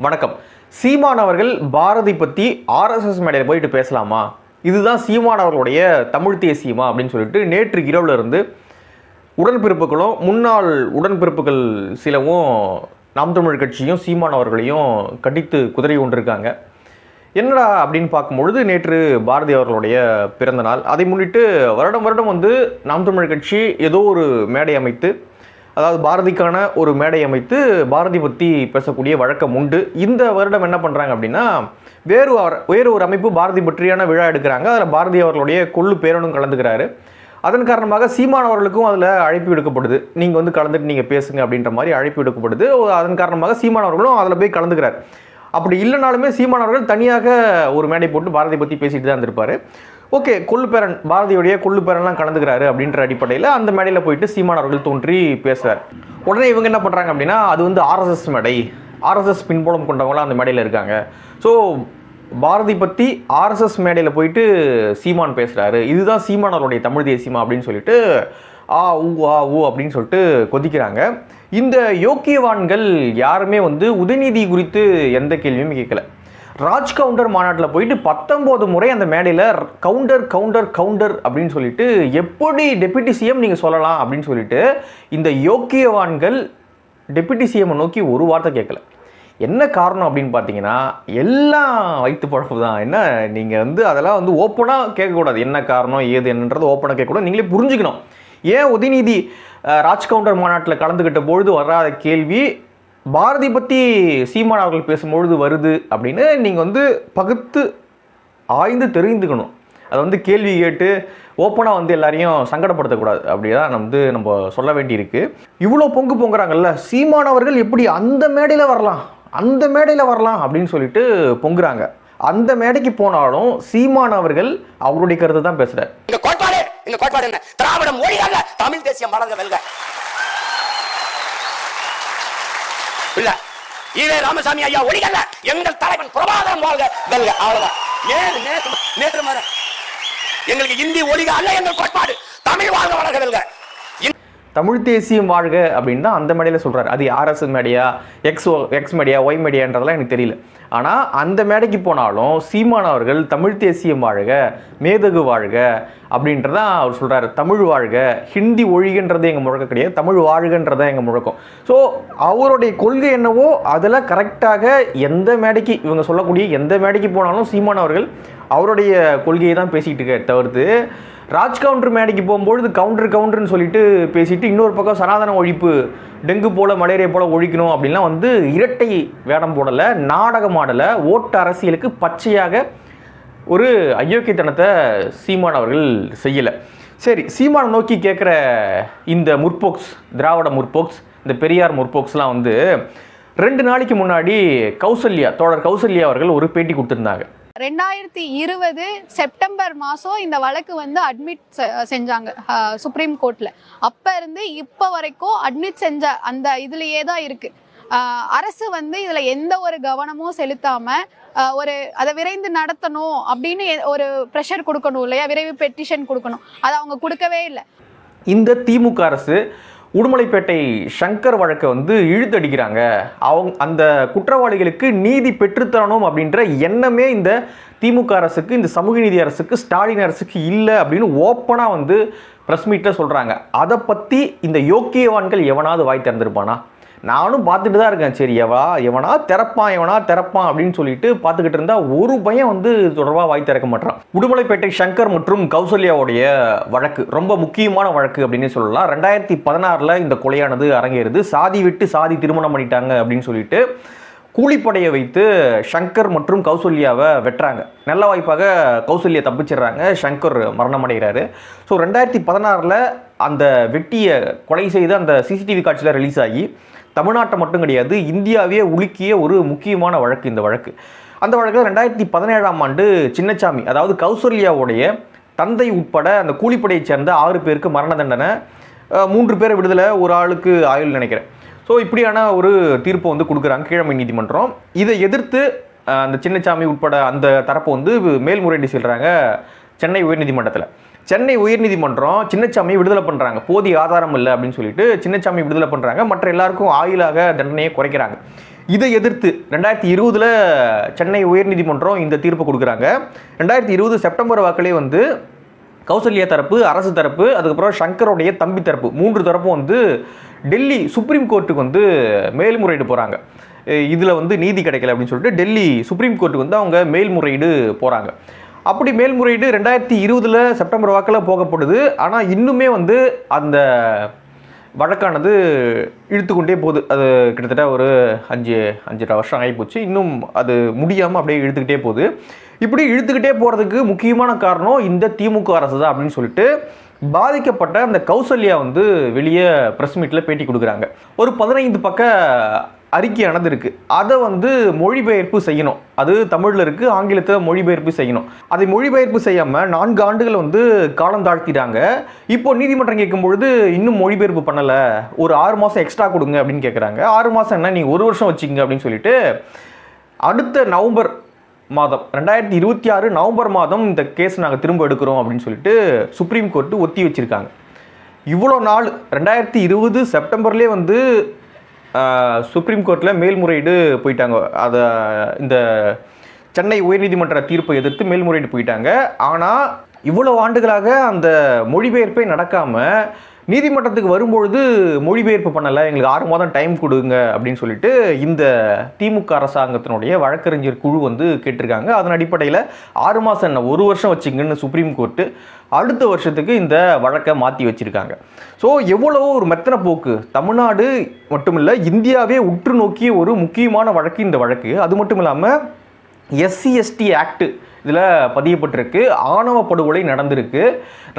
வணக்கம். சீமான் அவர்கள் பாரதி பற்றி ஆர்எஸ்எஸ் மேடையில் போயிட்டு பேசலாமா? இதுதான் சீமான் அவர்களுடைய தமிழ் தேசியமா அப்படின்னு சொல்லிட்டு நேற்று இரவுல இருந்து உடன்பிறப்புகளும் முன்னாள் உடன்பிறப்புகள் சிலவும் நாம் தமிழ் கட்சியும் சீமான் அவர்களையும் கடித்து குதிரை கொண்டிருக்காங்க. என்னடா அப்படின்னு பார்க்கும்பொழுது நேற்று பாரதி அவர்களுடைய பிறந்த நாள். அதை முன்னிட்டு வருடம் வருடம் வந்து நாம் தமிழ் கட்சி ஏதோ ஒரு மேடை அமைத்து அதாவது பாரதிக்கான ஒரு மேடை அமைத்து பாரதி பற்றி பேசக்கூடிய வழக்கம் உண்டு. இந்த வருடம் என்ன பண்ணுறாங்க அப்படின்னா வேறு அவர்- வேறு ஒரு அமைப்பு பாரதி பற்றியான விழா எடுக்கிறாங்க. அதில் பாரதி அவர்களுடைய கொள்ளு பேரனும் கலந்துக்கிறாரு. அதன் காரணமாக சீமான் அவர்களுக்கும் அதில் அழைப்பு விடுக்கப்படுது. நீங்கள் வந்து கலந்துட்டு நீங்கள் பேசுங்க அப்படின்ற மாதிரி அழைப்பு விடுக்கப்படுது. அதன் காரணமாக சீமான் அவர்களும் அதில் போய் கலந்துக்கிறார். அப்படி இல்லைனாலுமே சீமானவர்கள் தனியாக ஒரு மேடை போட்டு பாரதி பற்றி பேசிட்டு தான் இருந்திருப்பார். ஓகே கொள்ளுப்பேரன் பாரதியுடைய கொள்ளுப்பேரன்லாம் கலந்துக்கிறாரு அப்படின்ற அடிப்படையில் அந்த மேடையில் போயிட்டு சீமான் அவர்கள் தோன்றி பேசுகிறார் உடனே இவங்க என்ன பண்ணுறாங்க அப்படின்னா அது வந்து ஆர்எஸ்எஸ் மேடை. ஆர்எஸ்எஸ் பின்புலம் கொண்டவங்களாம் அந்த மேடையில் இருக்காங்க. ஸோ பாரதி பற்றி ஆர்எஸ்எஸ் மேடையில் போயிட்டு சீமான் பேசுகிறாரு இதுதான் சீமான் அவருடைய தமிழ் தேசியமா அப்படின்னு சொல்லிட்டு ஆ ஊ ஆ ஊ அப்படின்னு சொல்லிட்டு கொதிக்கிறாங்க. இந்த யோக்கியவான்கள் யாருமே வந்து உதயநிதி குறித்து எந்த கேள்வியும் கேட்கல. ராஜ் கவுண்டர் மாநாட்டில் போயிட்டு பத்தொம்போது முறை அந்த மேடையில் கவுண்டர் கவுண்டர் கவுண்டர் அப்படின்னு சொல்லிட்டு எப்படி டெப்யூட்டி சிஎம் நீங்கள் சொல்லலாம் அப்படின்னு சொல்லிட்டு இந்த யோக்கியவான்கள் டெப்யூட்டி சிஎம்மை நோக்கி ஒரு வார்த்தை கேட்கல. என்ன காரணம் அப்படின்னு பார்த்தீங்கன்னா எல்லாம் வைத்து பழப்பு தான் என்ன நீங்கள் வந்து அதெல்லாம் வந்து ஓப்பனாக கேட்கக்கூடாது. என்ன காரணம் ஏது என்னன்றது ஓப்பனாக கேட்கக்கூடாது. நீங்களே புரிஞ்சுக்கணும். ஏன் உதயநிதி ராஜ் கவுண்டர் மாநாட்டில் கலந்துக்கிட்ட பொழுது வராத கேள்வி பாரதி பற்றி சீமான் அவர்கள் பேசும்பொழுது வருது அப்படின்னு நீங்கள் வந்து பகுத்து ஆய்ந்து தெரிந்துக்கணும். அதை வந்து கேள்வி கேட்டு ஓப்பனாக வந்து எல்லாரையும் சங்கடப்படுத்தக்கூடாது. அப்படி தான் வந்து நம்ம சொல்ல வேண்டியிருக்கு. இவ்வளோ பொங்கு பொங்குறாங்கல்ல சீமானவர்கள் எப்படி அந்த மேடையில் வரலாம் அந்த மேடையில் வரலாம் அப்படின்னு சொல்லிட்டு பொங்குறாங்க. அந்த மேடைக்கு போனாலும் சீமானவர்கள் அவருடைய கருத்தை தான் பேசுகிறார் இந்த கோட்பாடு இந்த கோட்பாடு என்ன? திராவிடம் மொழி அல்ல தமிழ் தேசிய வளர்க வெல்க. இல்ல. ஈவே ராமசாமி ஐயா ஒழிகல்ல எங்கள் தலைவன் பிரபாகரன் வாழ்க. வெல்க அவ்வளவுதான். நேரு நேரு நேரு மாற எங்களுக்கு இந்தி ஒழிக அல்ல எங்கள் கோட்பாடு. தமிழ் வாழ்க வளர்க வெல்க. தமிழ் தேசியம் வாழ்க அப்படின்னு தான் அந்த மேடையில் சொல்கிறார் அது ஆர்எஸ் மேடையா எக்ஸ் எக்ஸ் மேடியா ஒய் மேடியான்றதெல்லாம் எனக்கு தெரியல. ஆனால் அந்த மேடைக்கு போனாலும் சீமான் அவர்கள் தமிழ் தேசியம் வாழ்க மேதகு வாழ்க அப்படின்றதான் அவர் சொல்கிறார் தமிழ் வாழ்க ஹிந்தி ஒழிகன்றது எங்கள் முழக்கம் கிடையாது. தமிழ் வாழ்கன்றது எங்கள் முழக்கம். ஸோ அவருடைய கொள்கை என்னவோ அதில் கரெக்டாக எந்த மேடைக்கு இவங்க சொல்லக்கூடிய எந்த மேடைக்கு போனாலும் சீமான் அவர்கள் அவருடைய கொள்கையை தான் பேசிக்கிட்டு இருக்க தவிர்த்து ராஜ் கவுண்டர் மேடைக்கு போகும்பொழுது கவுண்டர் கவுண்டர்னு சொல்லிட்டு பேசிட்டு இன்னொரு பக்கம் சனாதன ஒழிப்பு டெங்கு போல மலேரியா போல ஒழிக்கணும் அப்படின்லாம் வந்து இரட்டை வேடம் போடலை நாடகம் ஆடலை. ஓட்டு அரசியலுக்கு பச்சையாக ஒரு அயோக்கியத்தனத்தை சீமான் அவர்கள் செய்யலை. சரி சீமானை நோக்கி கேட்குற இந்த முற்போக்ஸ் திராவிட முற்போக்ஸ் இந்த பெரியார் முற்போக்ஸ்லாம் வந்து ரெண்டு நாளைக்கு முன்னாடி கௌசல்யா தோழர் கௌசல்யா அவர்கள் ஒரு பேட்டி கொடுத்துருந்தாங்க. ரெண்டாயிரத்தி இருபது செப்டம்பர் மாதம் இந்த வழக்கு வந்து அட்மிட் செஞ்சாங்க. சுப்ரீம் கோர்ட்டில் அப்போ இருந்து இப்போ வரைக்கும் அட்மிட் செஞ்ச அந்த இதுலேயே தான் இருக்குது அரசு வந்து இதில் எந்த ஒரு கவனமும் செலுத்தாமல் ஒரு அதை விரைந்து நடத்தணும் அப்படின்னு ஒரு ப்ரெஷர் கொடுக்கணும் இல்லையா? விரைவு பெட்டிஷன் கொடுக்கணும். அதை அவங்க கொடுக்கவே இல்லை. இந்த திமுக அரசு உடுமலைப்பேட்டை சங்கர் வழக்கை வந்து இழுத்தடிக்கிறாங்க. அவங்க அந்த குற்றவாளிகளுக்கு நீதி பெற்றுத்தரணும் அப்படின்ற எண்ணமே இந்த திமுக அரசுக்கு இந்த சமூக நீதி அரசுக்கு ஸ்டாலின் அரசுக்கு இல்லை அப்படின்னு ஓப்பனாக வந்து ப்ரெஸ் மீட்டில் சொல்கிறாங்க அதை பற்றி இந்த யோக்கியவான்கள் எவனாவது வாய் திறந்திருப்பானா? நானும் பார்த்துட்டு தான் இருக்கேன். சரி எவா எவனா திறப்பான் எவனா திறப்பான் அப்படின்னு சொல்லிட்டு பார்த்துக்கிட்டு இருந்தா ஒரு பையன் வந்து தொடர்பாக வாய் திறக்க மாட்டான் உடுமலைப்பேட்டை சங்கர் மற்றும் கௌசல்யாவுடைய வழக்கு ரொம்ப முக்கியமான வழக்கு அப்படின்னு சொல்லலாம். ரெண்டாயிரத்தி பதினாறில் இந்த கொலையானது அரங்கேறுது. சாதி விட்டு சாதி திருமணம் பண்ணிட்டாங்க அப்படின்னு சொல்லிட்டு கூலிப்படையை வைத்து சங்கர் மற்றும் கௌசல்யாவை வெட்டுறாங்க. நல்ல வாய்ப்பாக கௌசல்யா தப்பிச்சிடுறாங்க. சங்கர் மரணம் அடைகிறாரு. ஸோ ரெண்டாயிரத்தி பதினாறில் அந்த வெட்டியை கொலை செய்து அந்த சிசிடிவி காட்சியில் ரிலீஸ் ஆகி தமிழ்நாட்டை மட்டும் கிடையாது இந்தியாவே உலுக்கிய ஒரு முக்கியமான வழக்கு இந்த வழக்கு. அந்த வழக்கில் ரெண்டாயிரத்தி பதினேழாம் ஆண்டு சின்னசாமி அதாவது கௌசல்யாவுடைய தந்தை உட்பட அந்த கூலிப்படையைச் சேர்ந்த ஆறு பேருக்கு மரண தண்டனை மூன்று பேரை விடுதலை ஒரு ஆளுக்கு ஆயுள் நினைக்கிறேன். ஸோ இப்படியான ஒரு தீர்ப்பை வந்து கொடுக்குறாங்க கீழமை நீதிமன்றம். இதை எதிர்த்து அந்த சின்னச்சாமி உட்பட அந்த தரப்பை வந்து மேல்முறையீடு செல்கிறாங்க சென்னை உயர்நீதிமன்றத்தில். சென்னை உயர்நீதிமன்றம் சின்னச்சாமி விடுதலை பண்ணுறாங்க போதிய ஆதாரம் இல்லை அப்படின்னு சொல்லிட்டு சின்னச்சாமி விடுதலை பண்ணுறாங்க மற்ற எல்லாருக்கும் ஆயுளாக தண்டனையை குறைக்கிறாங்க. இதை எதிர்த்து ரெண்டாயிரத்தி இருபதில் சென்னை உயர்நீதிமன்றம் இந்த தீர்ப்பு கொடுக்குறாங்க. ரெண்டாயிரத்தி இருபது செப்டம்பர் வாக்கிலே வந்து கௌசல்யா தரப்பு அரசு தரப்பு அதுக்கப்புறம் சங்கருடைய தம்பி தரப்பு மூன்று தரப்பும் வந்து டெல்லி சுப்ரீம் கோர்ட்டுக்கு வந்து மேல்முறையீடு போகிறாங்க இதில் வந்து நீதி கிடைக்கல அப்படின்னு சொல்லிட்டு டெல்லி சுப்ரீம் கோர்ட்டுக்கு வந்து அவங்க மேல்முறையீடு போகிறாங்க அப்படி மேல்முறையீடு ரெண்டாயிரத்தி இருபதில் செப்டம்பர் வாக்கில் போகப்படுது. ஆனால் இன்னுமே வந்து அந்த வழக்கானது இழுத்துக்கொண்டே போகுது. அது கிட்டத்தட்ட ஒரு அஞ்சு அஞ்சரை வருஷம் ஆகிப்போச்சு. இன்னும் அது முடியாமல் அப்படியே இழுத்துக்கிட்டே போகுது. இப்படி இழுத்துக்கிட்டே போகிறதுக்கு முக்கியமான காரணம் இந்த திமுக அரசு தான் அப்படின்னு சொல்லிட்டு பாதிக்கப்பட்ட அந்த கௌசல்யா வந்து வெளியே ப்ரெஸ் மீட்டில் பேட்டி கொடுக்குறாங்க. ஒரு பதினைந்து பக்க அறிக்கையானது இருக்குது அதை வந்து மொழிபெயர்ப்பு செய்யணும். அது தமிழில் இருக்குது ஆங்கிலத்தில் மொழிபெயர்ப்பு செய்யணும். அதை மொழிபெயர்ப்பு செய்யாமல் நான்கு ஆண்டுகள் வந்து காலம் தாழ்த்திட்டாங்க. இப்போ நீதிமன்றம் கேட்கும்பொழுது இன்னும் மொழிபெயர்ப்பு பண்ணலை. ஒரு ஆறு மாதம் எக்ஸ்ட்ரா கொடுங்க அப்படின்னு கேட்குறாங்க ஆறு மாதம் என்ன நீங்கள் ஒரு வருஷம் வச்சுங்க அப்படின்னு சொல்லிட்டு அடுத்த நவம்பர் மாதம் ரெண்டாயிரத்தி இருபத்தி ஆறு நவம்பர் மாதம் இந்த கேஸ் நாங்கள் திரும்ப எடுக்கிறோம் அப்படின்னு சொல்லிட்டு சுப்ரீம் கோர்ட்டு ஒத்தி வச்சுருக்காங்க. இவ்வளோ நாள் ரெண்டாயிரத்தி இருபது செப்டம்பர்லேயே வந்து சுப்ரீம் கோர்ட்டில் மேல்முறையீடு போயிட்டாங்க. அதை இந்த சென்னை உயர்நீதிமன்ற தீர்ப்பை எதிர்த்து மேல்முறையீடு போயிட்டாங்க. ஆனால் இவ்வளோ ஆண்டுகளாக அந்த மொழிபெயர்ப்பே நடக்காமல் நீதிமன்றத்துக்கு வரும்பொழுது மொழிபெயர்ப்பு பண்ணலை. எங்களுக்கு ஆறு மாதம் டைம் கொடுங்க அப்படின்னு சொல்லிட்டு இந்த திமுக அரசாங்கத்தினுடைய வழக்கறிஞர் குழு வந்து கேட்டிருக்காங்க. அதன் அடிப்படையில் ஆறு மாதம் என்ன ஒரு வருஷம் வச்சுங்கன்னு சுப்ரீம் கோர்ட்டு அடுத்த வருஷத்துக்கு இந்த வழக்கை மாற்றி வச்சுருக்காங்க. ஸோ எவ்வளவோ ஒரு மெத்தனை போக்கு. தமிழ்நாடு மட்டுமில்லை இந்தியாவே உற்று நோக்கிய ஒரு முக்கியமான வழக்கு இந்த வழக்கு. அது மட்டும் இல்லாமல் எஸ்சி எஸ்டி ஆக்ட் இதில் பதியப்பட்டிருக்கு. ஆணவ படுகொலை நடந்திருக்கு.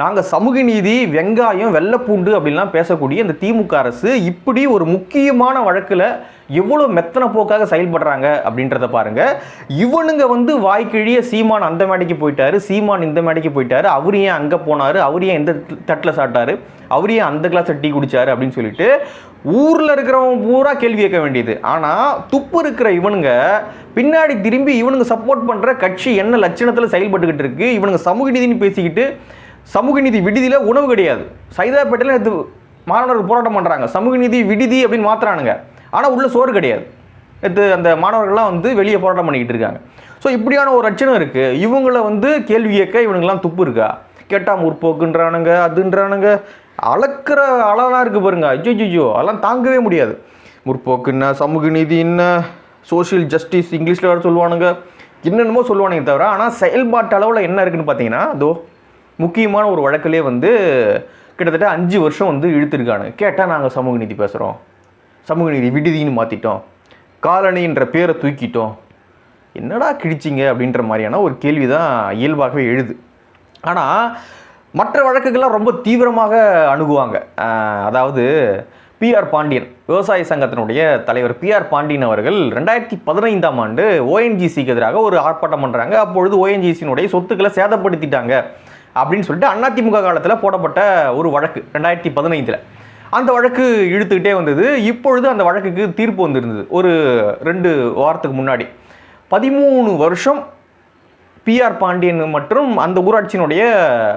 நாங்கள் சமூக நீதி வெங்காயம் வெள்ளைப்பூண்டு அப்படின்லாம் பேசக்கூடிய இந்த திமுக அரசு இப்படி ஒரு முக்கியமான வழக்கில் எவ்வளோ மெத்தன போக்காக செயல்படுறாங்க அப்படின்றத பாருங்க. இவனுங்க வந்து வாய்க்கிழிய சீமான் அந்த மேடைக்கு போயிட்டாரு சீமான் இந்த மேடைக்கு போயிட்டாரு. அவர் ஏன் அங்கே போனார்? அவர் ஏன் இந்த தட்டில் சாப்பிட்டாரு? அவர் ஏன் அந்த கிளாஸ் டீ குடிச்சாரு அப்படின்னு சொல்லிட்டு ஊரில் இருக்கிறவன் பூரா கேள்வி கேட்க வேண்டியது. ஆனால் துப்பு இருக்கிற இவனுங்க பின்னாடி திரும்பி இவனுங்க சப்போர்ட் பண்ணுற கட்சி என்ன லட்சணத்தில் செயல்பட்டுக்கிட்டு இருக்கு இவனுங்க சமூக நீதினு பேசிக்கிட்டு சமூக நீதி விடுதியில் உணவு கிடையாது. சைதாப்பேட்டையில் நேற்று மாணவர்கள் போராட்டம் பண்ணுறாங்க சமூக நீதி விடுதி அப்படின்னு மாத்துறானுங்க. ஆனால் உள்ள சோறு கிடையாது. நேற்று அந்த மாணவர்கள்லாம் வந்து வெளியே போராட்டம் பண்ணிக்கிட்டு இருக்காங்க. ஸோ இப்படியான ஒரு லட்சணம் இருக்குது இவங்கள வந்து கேள்வி கேட்க இவனுங்கெல்லாம் துப்பு இருக்கா? கேட்டால் முற்போக்குன்றானுங்க அதுன்றானுங்க. அளக்கிற அளலாம் இருக்குது பாருங்க. ஐயோ அதெல்லாம் தாங்கவே முடியாது. முற்போக்கு என்ன சமூக நீதி என்ன சோஷியல் ஜஸ்டிஸ் இங்கிலீஷில் வேறு சொல்லுவானுங்க. என்னென்னமோ சொல்லுவானுங்க தவிர ஆனால் செயல்பாட்டு அளவில் என்ன இருக்குதுன்னு பார்த்தீங்கன்னா அதோ முக்கியமான ஒரு வழக்கிலே வந்து கிட்டத்தட்ட அஞ்சு வருஷம் வந்து இழுத்துருக்கானுங்க கேட்டால் நாங்கள் சமூக நீதி பேசுகிறோம் சமூக நீதி விடுதின்னு மாற்றிட்டோம் காலனின்ற பேரை தூக்கிட்டோம். என்னடா கிழிச்சிங்க அப்படின்ற மாதிரியான ஒரு கேள்வி தான் இயல்பாகவே எழுது. ஆனால் மற்ற வழக்குகள்லாம் ரொம்ப தீவிரமாக அணுகுவாங்க. அதாவது பிஆர் பாண்டியன் விவசாய சங்கத்தினுடைய தலைவர் பிஆர் பாண்டியன் அவர்கள் ரெண்டாயிரத்தி பதினைந்தாம் ஆண்டு ஓஎன்ஜிசிக்கு எதிராக ஒரு ஆர்ப்பாட்டம் பண்ணுறாங்க அப்பொழுது ஓஎன்ஜிசியினுடைய சொத்துக்களை சேதப்படுத்திட்டாங்க அப்படின்னு சொல்லிட்டு அதிமுக காலத்தில் போடப்பட்ட ஒரு வழக்கு ரெண்டாயிரத்தி பதினைந்தில். அந்த வழக்கு இழுத்துக்கிட்டே வந்தது. இப்பொழுது அந்த வழக்குக்கு தீர்ப்பு வந்திருந்தது. ஒரு ரெண்டு வாரத்துக்கு முன்னாடி. பதிமூணு வருஷம் பிஆர் பாண்டியன் மற்றும் அந்த ஊராட்சியினுடைய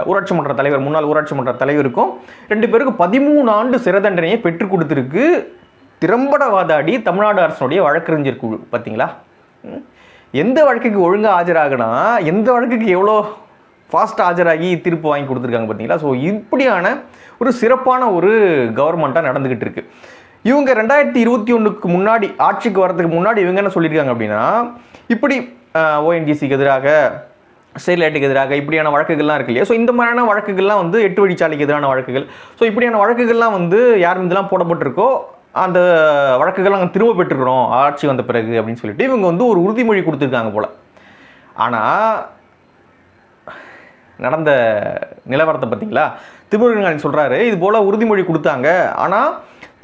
ஊராட்சி மன்ற தலைவர் முன்னாள் ஊராட்சி மன்ற தலைவருக்கும் ரெண்டு பேருக்கும் பதிமூணு ஆண்டு சிறை தண்டனையை பெற்றுக் கொடுத்துருக்கு. திறம்பட வாதாடி தமிழ்நாடு அரசினுடைய வழக்கறிஞர் குழு பார்த்தீங்களா எந்த வழக்குக்கு ஒழுங்காக ஆஜராகனா எந்த வழக்குக்கு எவ்வளோ ஃபாஸ்ட்டாக ஆஜராகி தீர்ப்பு வாங்கி கொடுத்துருக்காங்க பார்த்தீங்களா ஸோ இப்படியான ஒரு சிறப்பான ஒரு கவர்மெண்ட்டாக நடந்துக்கிட்டு இருக்குது இவங்க ரெண்டாயிரத்தி இருபத்தி ஒன்றுக்கு முன்னாடி ஆட்சிக்கு வரதுக்கு முன்னாடி இவங்க என்ன சொல்லியிருக்காங்க அப்படின்னா இப்படி ஓஎன்ஜிசிக்கு எதிராக ஸ்டெர்லைட்டுக்கு எதிராக இப்படியான வழக்குகள்லாம் இருக்கு இல்லையா? ஸோ இந்த மாதிரியான வழக்குகள்லாம் வந்து எட்டு வழிச்சாலைக்கு எதிரான வழக்குகள். ஸோ இப்படியான வழக்குகள்லாம் வந்து யார் மீதெல்லாம் போடப்பட்டிருக்கோ அந்த வழக்குகள் நாங்கள் திரும்ப பெற்றுக்கிறோம் ஆட்சி வந்த பிறகு அப்படின்னு சொல்லிட்டு இவங்க வந்து ஒரு உறுதிமொழி கொடுத்துருக்காங்க போல். ஆனால் நடந்த நிலவரத்தை பார்த்தீங்களா? திருமுருகன் சொல்கிறாரு இது போல் உறுதிமொழி கொடுத்தாங்க. ஆனால்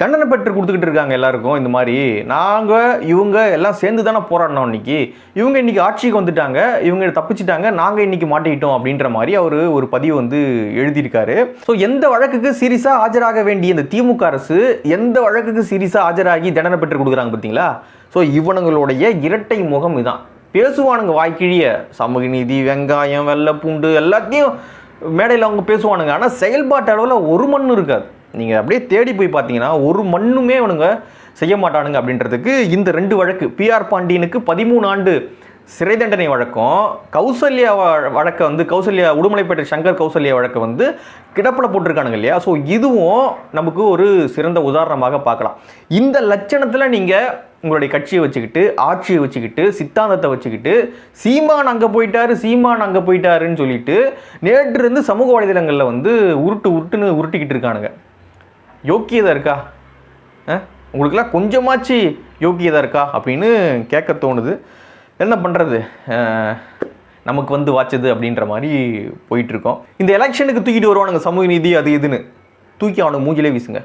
தண்டனை பெற்று கொடுத்துக்கிட்டு இருக்காங்க எல்லாருக்கும் இந்த மாதிரி. நாங்கள் இவங்க எல்லாம் சேர்ந்து தானே போராடினோம் இன்னைக்கு. இவங்க இன்றைக்கி ஆட்சிக்கு வந்துட்டாங்க இவங்க தப்பிச்சிட்டாங்க நாங்கள் இன்றைக்கி மாட்டிக்கிட்டோம் அப்படின்ற மாதிரி அவர் ஒரு பதிவு வந்து எழுதியிருக்காரு. ஸோ எந்த வழக்குக்கு சீரியஸாக ஆஜராக வேண்டிய இந்த திமுக அரசு எந்த வழக்குக்கு சீரியஸாக ஆஜராகி தண்டனை பெற்று கொடுக்குறாங்க பார்த்தீங்களா? ஸோ இவனுங்களுடைய இரட்டை முகம் இதுதான் பேசுவானுங்க வாய்க்கிழிய. சமூக நீதி வெங்காயம் வெள்ளை பூண்டு எல்லாத்தையும் மேடையில் அவங்க பேசுவானுங்க. ஆனால் செயல்பாட்டு அளவில் ஒரு மண் இருக்காது. நீங்கள் அப்படியே தேடி போய் பார்த்தீங்கன்னா ஒரு மண்ணுமே அவனுங்க செய்ய மாட்டானுங்க அப்படின்றதுக்கு இந்த ரெண்டு வழக்கு. பிஆர் பாண்டியனுக்கு பதிமூணு ஆண்டு சிறை தண்டனை வழக்கம். கௌசல்யா வழக்கை வந்து கௌசல்யா உடுமலைப்பேட்டை சங்கர் கௌசல்யா வழக்கை வந்து கிடப்பில் போட்டிருக்கானுங்க இல்லையா? ஸோ இதுவும் நமக்கு ஒரு சிறந்த உதாரணமாக பார்க்கலாம். இந்த லட்சணத்தில் நீங்கள் உங்களுடைய கட்சியை வச்சுக்கிட்டு ஆட்சியை வச்சுக்கிட்டு சித்தாந்தத்தை வச்சுக்கிட்டு சீமான் அங்கே போயிட்டாரு சீமான் அங்கே போயிட்டாருன்னு சொல்லிட்டு நேற்று இருந்து சமூக வலைதளங்களில் வந்து உருட்டு உருட்டுன்னு உருட்டிக்கிட்டு இருக்கானுங்க. யோக்கியதை இருக்கா? உங்களுக்கெல்லாம் கொஞ்சமாச்சு யோக்கியதை இருக்கா? அப்படின்னு கேட்க தோணுது. என்ன பண்ணுறது நமக்கு வந்து வாச்சது அப்படின்ற மாதிரி போயிட்டுருக்கோம் இந்த எலெக்ஷனுக்கு தூக்கிட்டு வருவானுங்க சமூக நீதி அது இதுன்னு. தூக்கி அவனுக்கு மூஞ்சிலே வீசுங்க.